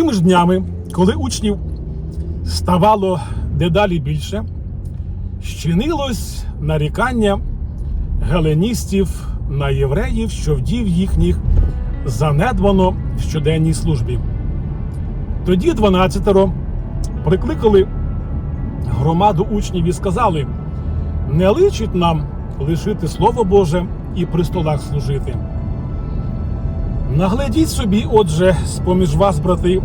Тими ж днями, коли учнів ставало дедалі більше, щинилось нарікання геленістів на євреїв, що вдів їхніх занедбано в щоденній службі. Тоді дванадцятеро прикликали громаду учнів і сказали: не личить нам лишити Слово Боже і при столах служити. Наглядіть собі, отже, з-поміж вас, брати,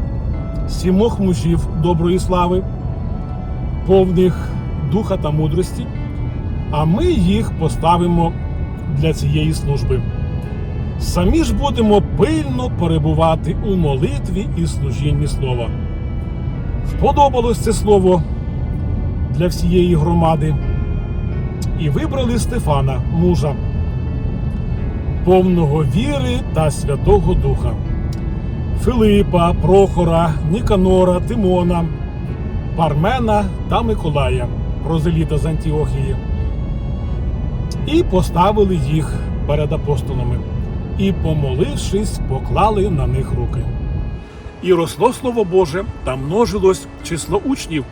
сімох мужів доброї слави, повних духа та мудрості, а ми їх поставимо для цієї служби. Самі ж будемо пильно перебувати у молитві і служінні слова. Вподобалось це слово для всієї громади, і вибрали Стефана, мужа, повного віри та Святого Духа, Филипа, Прохора, Ніканора, Тимона, Пармена та Миколая, прозеліта з Антіохії, і поставили їх перед апостолами, і, помолившись, поклали на них руки. І росло Слово Боже, та множилось число учнів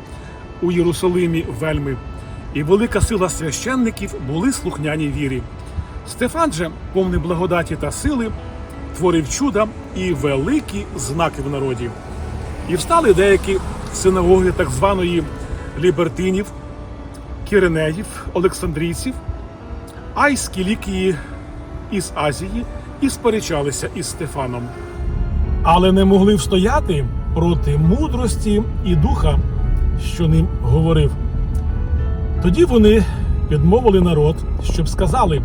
у Єрусалимі вельми, і велика сила священників були слухняні вірі. Стефан же, повний благодаті та сили, творив чуда і великі знаки в народі. І встали деякі синагоги так званої лібертинів, кіренеїв, олександрійців, а й з із Азії, і сперечалися із Стефаном. Але не могли встояти проти мудрості і духа, що ним говорив. Тоді вони підмовили народ, щоб сказали: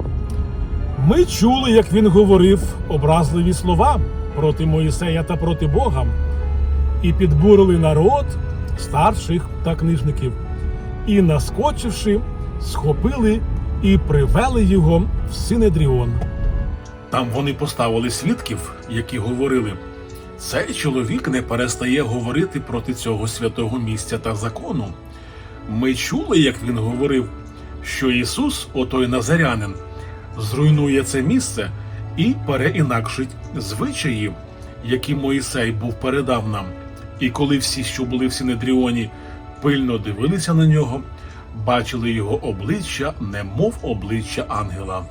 ми чули, як він говорив образливі слова проти Моїсея та проти Бога, і підбурили народ старших та книжників, і, наскочивши, схопили і привели його в Синедріон. Там вони поставили свідків, які говорили: цей чоловік не перестає говорити проти цього святого місця та закону. Ми чули, як він говорив, що Ісус, отой Назарянин, зруйнує це місце і переінакшить звичаї, які Моїсей був передав нам. І коли всі, що були в Синедріоні, пильно дивилися на нього, бачили його обличчя, немов обличчя ангела.